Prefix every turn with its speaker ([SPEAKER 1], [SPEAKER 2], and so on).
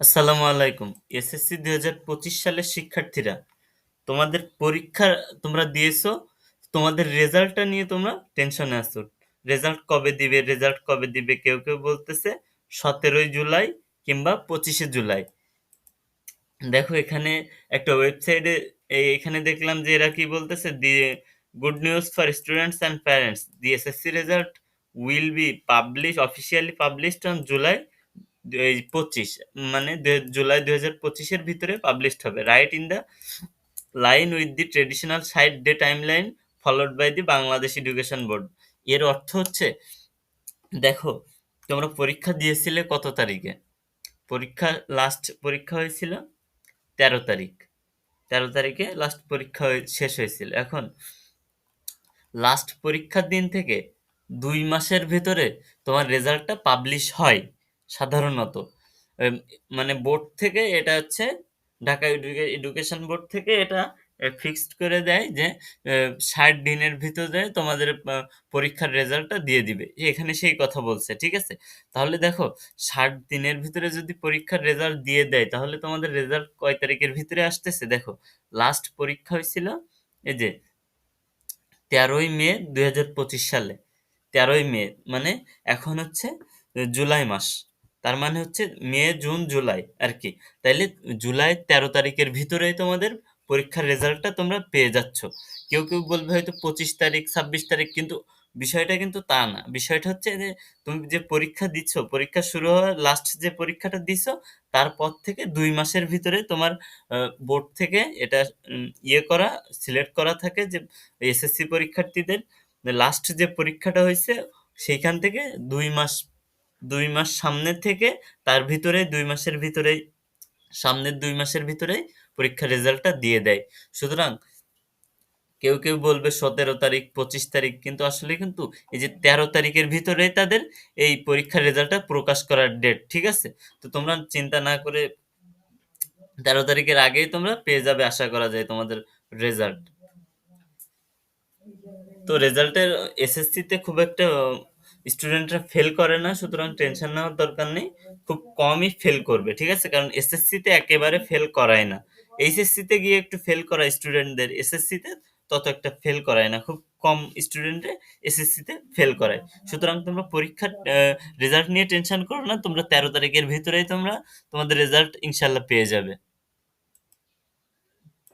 [SPEAKER 1] আসসালামু আলাইকুম। এসএসসি দুই হাজার পঁচিশ সালের শিক্ষার্থীরা, তোমাদের পরীক্ষা তোমরা দিয়েছ, তোমাদের রেজাল্টটা নিয়ে তোমরা টেনশনে আছো। রেজাল্ট কবে দিবে, রেজাল্ট কবে দিবে, কেউ কেউ বলতেছে সতেরোই জুলাই কিংবা পঁচিশে জুলাই। দেখো, এখানে একটা ওয়েবসাইটে এখানে দেখলাম যে এরা কি বলতেছে, the, good news for students and parents. The SSC result will be publish officially published on July এই পঁচিশ মানে জুলাই দুই হাজার পঁচিশের ভিতরে পাবলিশড হবে। Right in the line with the traditional side day time line followed by the Bangladesh education board এর অর্থ হচ্ছে, দেখো, তোমরা পরীক্ষা দিয়েছিলে কত তারিখে? পরীক্ষা লাস্ট পরীক্ষা হয়েছিল তেরো তারিখ। তেরো তারিখে লাস্ট পরীক্ষা শেষ হয়েছিল। এখন লাস্ট পরীক্ষার দিন থেকে দুই মাসের ভেতরে তোমার রেজাল্টটা পাবলিশ হয়। সাধারণত। মানে বোর্ড থেকে এটা হচ্ছে ঢাকা এডুকেশন বোর্ড থেকে এটা ফিক্সড করে দেয় যে ষাট দিনের ভিতরে তোমাদের পরীক্ষার রেজাল্টটা দিয়ে দিবে। এখানে সেই কথা বলছে, ঠিক আছে? তাহলে দেখো, ষাট দিনের ভিতরে যদি পরীক্ষার রেজাল্ট দিয়ে দেয়, তাহলে তোমাদের রেজাল্ট কয় তারিখের ভিতরে আসতেছে? দেখো লাস্ট পরীক্ষা হয়েছিল, এই যে, তেরোই মে দুই হাজার পঁচিশ সালে। তেরোই মে মানে এখন হচ্ছে জুলাই মাস। তার মানে হচ্ছে মে, জুন, জুলাই আর কি। তাইলে জুলাই তেরো তারিখের ভিতরেই তোমাদের পরীক্ষার রেজাল্টটা তোমরা পেয়ে যাচ্ছ। কেউ কেউ বলবে হয়তো পঁচিশ তারিখ, ছাব্বিশ তারিখ, কিন্তু বিষয়টা কিন্তু তা না। বিষয়টা হচ্ছে যে তুমি যে পরীক্ষা দিচ্ছ, পরীক্ষা শুরু হওয়ার লাস্ট যে পরীক্ষাটা দিছো তারপর থেকে দুই মাসের ভিতরে তোমার বোর্ড থেকে এটা ইয়ে করা সিলেক্ট করা থাকে যে এসএসসি পরীক্ষার্থীদের। লাস্ট যে পরীক্ষাটা হয়েছে, সেইখান থেকে দুই মাস দুই মাস সামনে থেকে তার ভিতরে দুই মাসের ভিতরেই সামনের দুই মাসের ভিতরেই পরীক্ষার রেজাল্টটা দিয়ে দেয়। সুতরাং কেউ কেউ বলবে সতেরো তারিখ, পঁচিশ তারিখ, কিন্তু আসলে কিন্তু এই যে তেরো তারিখের ভিতরেই তাদের এই পরীক্ষার রেজাল্টটা প্রকাশ করার ডেট ঠিক আছে? তো তোমরা চিন্তা না করে তেরো তারিখের আগেই তোমরা পেয়ে যাবে আশা করা যায় তোমাদের রেজাল্ট। তো রেজাল্টের এসএসসিতে খুব একটা স্টুডেন্টরা ফেল করে না, সুতরাং টেনশন নেওয়ার দরকার নেই। খুব কমই ফেল করবে, ঠিক আছে? কারণ এসএসসিতে একেবারে ফেল করায় না। এইচএসসিতে গিয়ে একটু ফেল করা স্টুডেন্টদের এসএসসিতে তত একটা ফেল করায় না। খুব কম স্টুডেন্টে এসএসসিতে ফেল করায়। সুতরাং তোমরা পরীক্ষার রেজাল্ট নিয়ে টেনশন করো না। তোমরা তেরো তারিখের ভিতরেই তোমরা তোমাদের রেজাল্ট ইনশাল্লাহ পেয়ে যাবে।